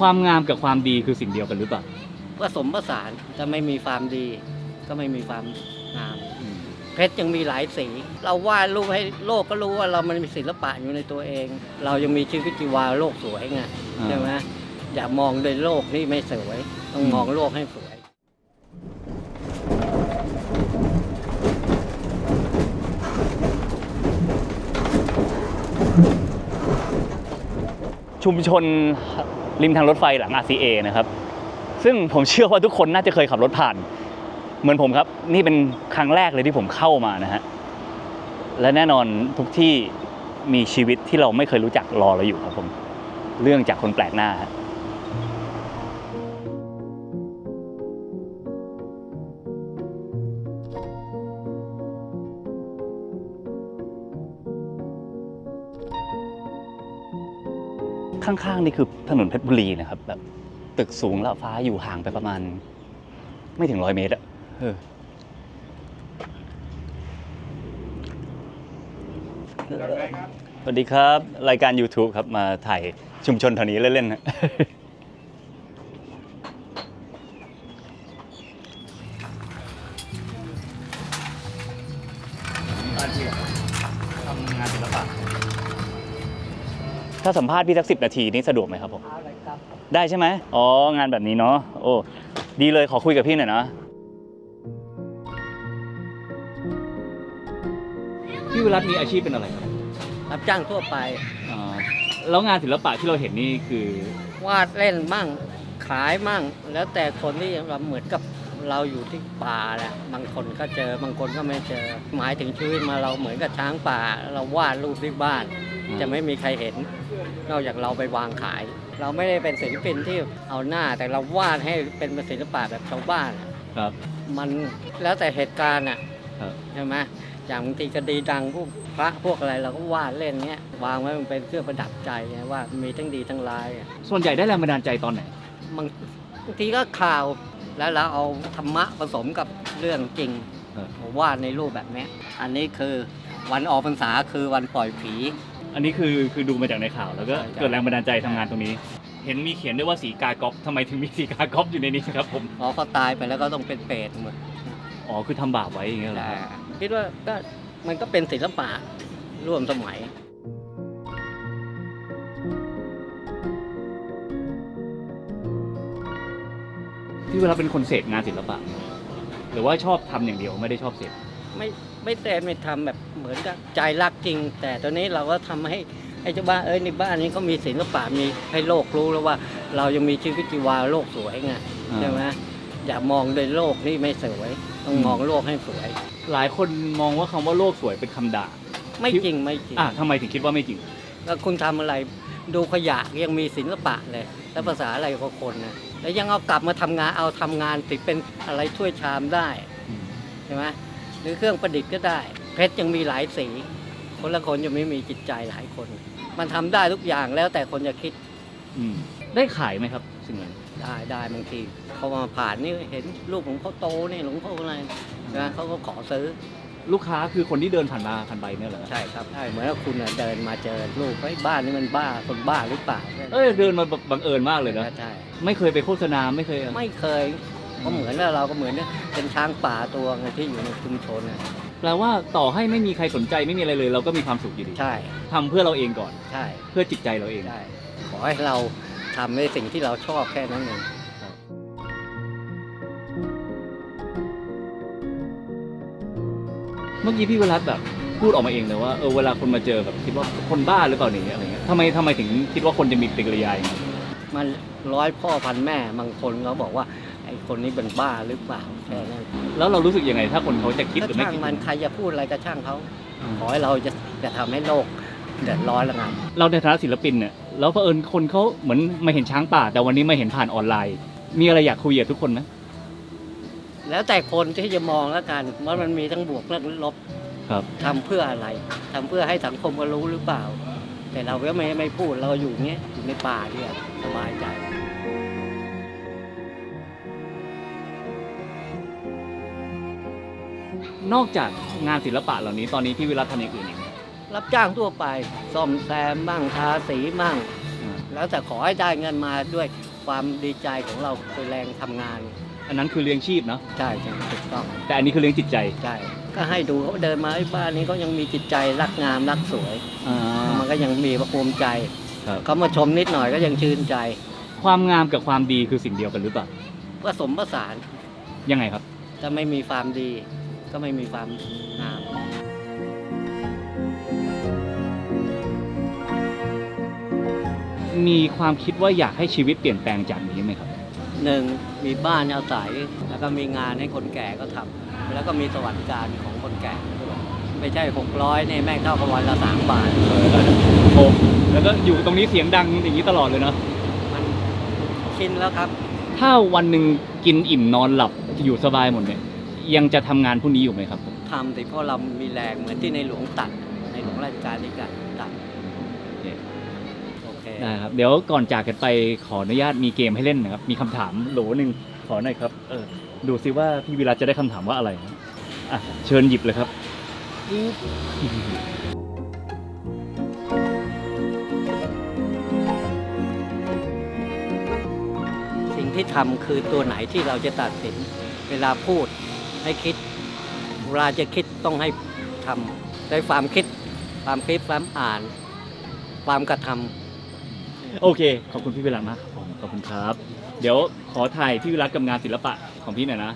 ความงามกับความดีคือสิ่งเดียวกันหรือเปล่า ผสมผสานจะไม่มีความดี ก็ไม่มีความงาม เพชรยังมีหลายสี เราวาดรูปให้โลกก็รู้ว่าเรามันมีศิลปะอยู่ในตัวเอง เรายังมีชีวิตชีวาโลกสวยไงอ่า ใช่ไหมอย่ามองโดยโลกนี่ไม่สวย ต้องมองโลกให้สวย ชุมชน ริมทางรถไฟหลัง RCA นะครับ ซึ่งผมเชื่อว่าทุกคนน่าจะเคยขับรถผ่าน เหมือนผมครับ นี่เป็นครั้งแรกเลยที่ผมเข้ามานะฮะ และแน่นอนทุกที่มีชีวิตที่เราไม่เคยรู้จักรอเราอยู่ครับผม เรื่องจากคนแปลกหน้า ข้างๆนี่คือถนนเพชรบุรีนะครับ แบบตึกสูงละฟ้าอยู่ห่างไปประมาณ ไม่ถึงร้อยเมตรอะเออสวัสดีครับ รายการ YouTube ครับ มาถ่ายชุมชนแถวนี้เล่นๆนะ ถ้าสัมภาษณ์พี่สักสิบนาทีนี่สะดวกไหมครับผมได้ใช่ไหมอ๋องานแบบนี้เนาะโอ้ดีเลยขอคุยกับพี่หน่อยนะพี่วิรัตมีอาชีพเป็นอะไรครับรับจ้างทั่วไปอ่าแล้วงานศิลปะที่เราเห็นนี่คือ วาดเล่นมั่งขายมั่ง แล้วแต่คนที่เราเหมือนกับ เราอยู่ที่ป่าแหละบางคนก็เจอบางคนก็ไม่เจอ หมายถึงชีวิตมาเราเหมือนกับช้างป่า เราวาดรูปที่บ้าน อืม จะไม่มีใครเห็น นอกจากเราไปวางขาย เราไม่ได้เป็นศิลปินที่เอาหน้า แต่เราวาดให้เป็นศิลปะแบบชาวบ้านอะครับ มันแล้วแต่เหตุการณ์อะครับ ใช่ไหมอย่างบางทีคดีดังพวกพระพวกอะไรเราก็วาดเล่นเงี้ยวางไว้มันเป็นเครื่องประดับใจไงว่ามีทั้งดีทั้งร้ายอะ ส่วนใหญ่ได้แรงบันดาลใจตอนไหน บางบางทีก็ข่าว แล้วเราเอาธรรมะผสมกับเรื่องจริงเออวาดในรูปแบบเนี้ยอันนี้คือวันออกพรรษาคือวันปล่อยผี อันนี้คือคือดูมาจากในข่าวแล้วก็ใช่ใช่เกิดแรงบันดาลใจทำงานตรงนี้ เห็นมีเขียนด้วยว่าสีกากอฟทำไมถึงมีสีกากอฟอยู่ในนี้ครับผมพอเขาตายไปแล้วก็ต้องเป็นเปรตหมดอ๋อคือทำบาปไว้อย่างเงี้ยเหรอแต่ครับคิดว่าก็มันก็เป็นศิลปะร่วมสมัย พี่เวลาเป็นคนเสพงานศิลปะ หรือว่าชอบทำอย่างเดียวไม่ได้ชอบเสพไม่ไม่แต่ไม่ทำแบบเหมือนกับใจรักจริง แต่ตอนนี้เราก็ทำให้ให้เจ้าบ้านเอ้ยในบ้านนี้เขามีศิลปะมีให้โลกรู้แล้วว่า เรายังมีชีวิตชีวาโลกสวยไงใช่ไหมอย่ามองโดยโลกนี่ไม่สวย ต้องมมองโลกให้สวย หลายคนมองว่าคำว่าโลกสวยเป็นคำด่า ไม่จริงไม่จริงอะทำไมถึงคิดว่าไม่จริง แล้วคุณทำอะไร ดูขยะยังมีศิลปะเลย แล้วภาษาอะไรของคนนะแล้วยังเอากลับมาทำงานเอาทำงานติดเป็นอะไรถ้วยชามได้ใช่ไหมหรือเครื่องประดิษฐ์ก็ได้ เพชรยังมีหลายสี คนละคนยังไม่มีจิตใจหลายคน มันทำได้ทุกอย่างแล้วแต่คนจะคิดอืมได้ขายไหมครับสิ่งนั้นได้ได้บางทีเขามาผ่านนี่เห็นรูปของเขาโตนี่หลวงพ่ออะไรนะเขาก็ขอซื้อ ลูกค้าคือคนที่เดินผ่านมาผ่านไปเนี่ยเหรอใช่ครับใช่เหมือนว่าคุณน่ะเดินมาเจอรูปไอ้ยบ้านนี่มันบ้าคนบ้าหรือเปล่าเอ้ยเดินมาแบบบังเอิญมากเลยนะใช่ไม่เคยไปโฆษณาไม่เคยไม่เคยก็เหมือนว่าเราก็เหมือนเป็นช้างป่าตัวไงที่อยู่ในชุมชนน่ะแปลว่าต่อให้ไม่มีใครสนใจไม่มีอะไรเลย เราก็มีความสุขอยู่ดีใช่ทำเพื่อเราเองก่อน ใช่เพื่อจิตใจเราเอง ใช่ขอให้เราทำในสิ่งที่เราชอบแค่นั้นเอง เมื่อกี้พี่วรัตน์แบบพูดออกมาเองเลยว่าเออเวลาคนมาเจอแบบคิดว่าคนบ้าหรือเปล่าเนี่ยอะไรเงี้ยทำไมทำไมถึงคิดว่าคนจะมีปฏิกิริยาอย่างนั้นมันร้อยพ่อพันแม่บางคนเขาบอกว่าไอ้คนนี้เป็นบ้าหรือเปล่าแค่นั้นแล้วเรารู้สึกยังไงถ้าคนเขาจะคิดหก็รือไม่ช่างคิด มันใครจะพูดอะไรก็ช่างเขาขอให้เราจะจะทำให้โลกเดือดร้อนละกันเราในฐานะศิลปินเนี่ยแล้วเผอิญคนเขาเหมือนมาเห็นช้างป่า แต่วันนี้มาเห็นผ่านออนไลน์ มีอะไรอยากคุยกับทุกคนไหม แล้วแต่คนที่จะมองแล้วกันว่ามันมีทั้งบวกและลบครับทำเพื่ออะไรทำเพื่อให้สังคมก็รู้หรือเปล่า แต่เราก็ไม่ไม่พูดเราอยู่เงี้ยอยู่ในป่าเนี่ยสบายใจนอกจากงานศิลปะเหล่านี้ตอนนี้พี่วิรัตทำอย่างอื่นอีกไหมรับจ้างทั่วไปซ่อมแซมบ้างทาสีบ้างอ่าแล้วแต่ขอให้ได้เงินมาด้วยความดีใจของเราคือแรงทำงาน อันนั้นคือเลี้ยงชีพเนาะใช่ใช่ถูกต้องแต่อันนี้คือเลี้ยงจิตใจใช่ก็ให้ดูเขาเดินมาไอ้บ้านนี้เขายังมีจิตใจรักงามรักสวย อ่า มันก็ยังมีภูมิใจครับ เขามาชมนิดหน่อยก็ยังชื่นใจความงามกับความดีคือสิ่งเดียวกันหรือเปล่าผสมผสานยังไงครับ ถ้าไม่มีความดี ก็ไม่มีความงาม มีความคิดว่าอยากให้ชีวิตเปลี่ยนแปลงจากนี้ไหมครับ หนึ่งมีบ้านอาศัย แล้วก็มีงานให้คนแก่ก็ทำแล้วก็มีสวัสดิการของคนแก่ด้วยไม่ใช่หกร้อยเนี่ยแม่งเท่ากับวันละสามบาทโอ้แล้วก็อยู่ตรงนี้เสียงดังอย่างนี้ตลอดเลยเนาะมันชินแล้วครับ ถ้าวันหนึ่งกินอิ่มนอนหลับอยู่สบายหมดเนี่ยยังจะทำงานพวกนี้อยู่ไหมครับทำสิเพราะเรามีแรงเหมือนที่ในหลวงตัดในหลวงราชการที่การตัดเค โอเคได้ครับเดี๋ยวก่อนจากกันไปขออนุญาตมีเกมให้เล่นนะครับ มีคำถามโหลหนึ่งขอหน่อยครับเออดูซิว่าพี่วิรัตจะได้คำถามว่าอะไรนะอะเชิญหยิบเลยครับ สิ่งที่ทำคือตัวไหนที่เราจะตัดสิน เวลาพูดให้คิดเวลาจะคิดต้องให้ทำใช้ความคิด ความคิดความอ่าน ความกระทำ โอเค ขอบคุณพี่วิรัตมากครับผมขอบคุณครับ เดี๋ยวขอถ่ายพี่วิรัตกับงานศิลปะของพี่หน่อยนะ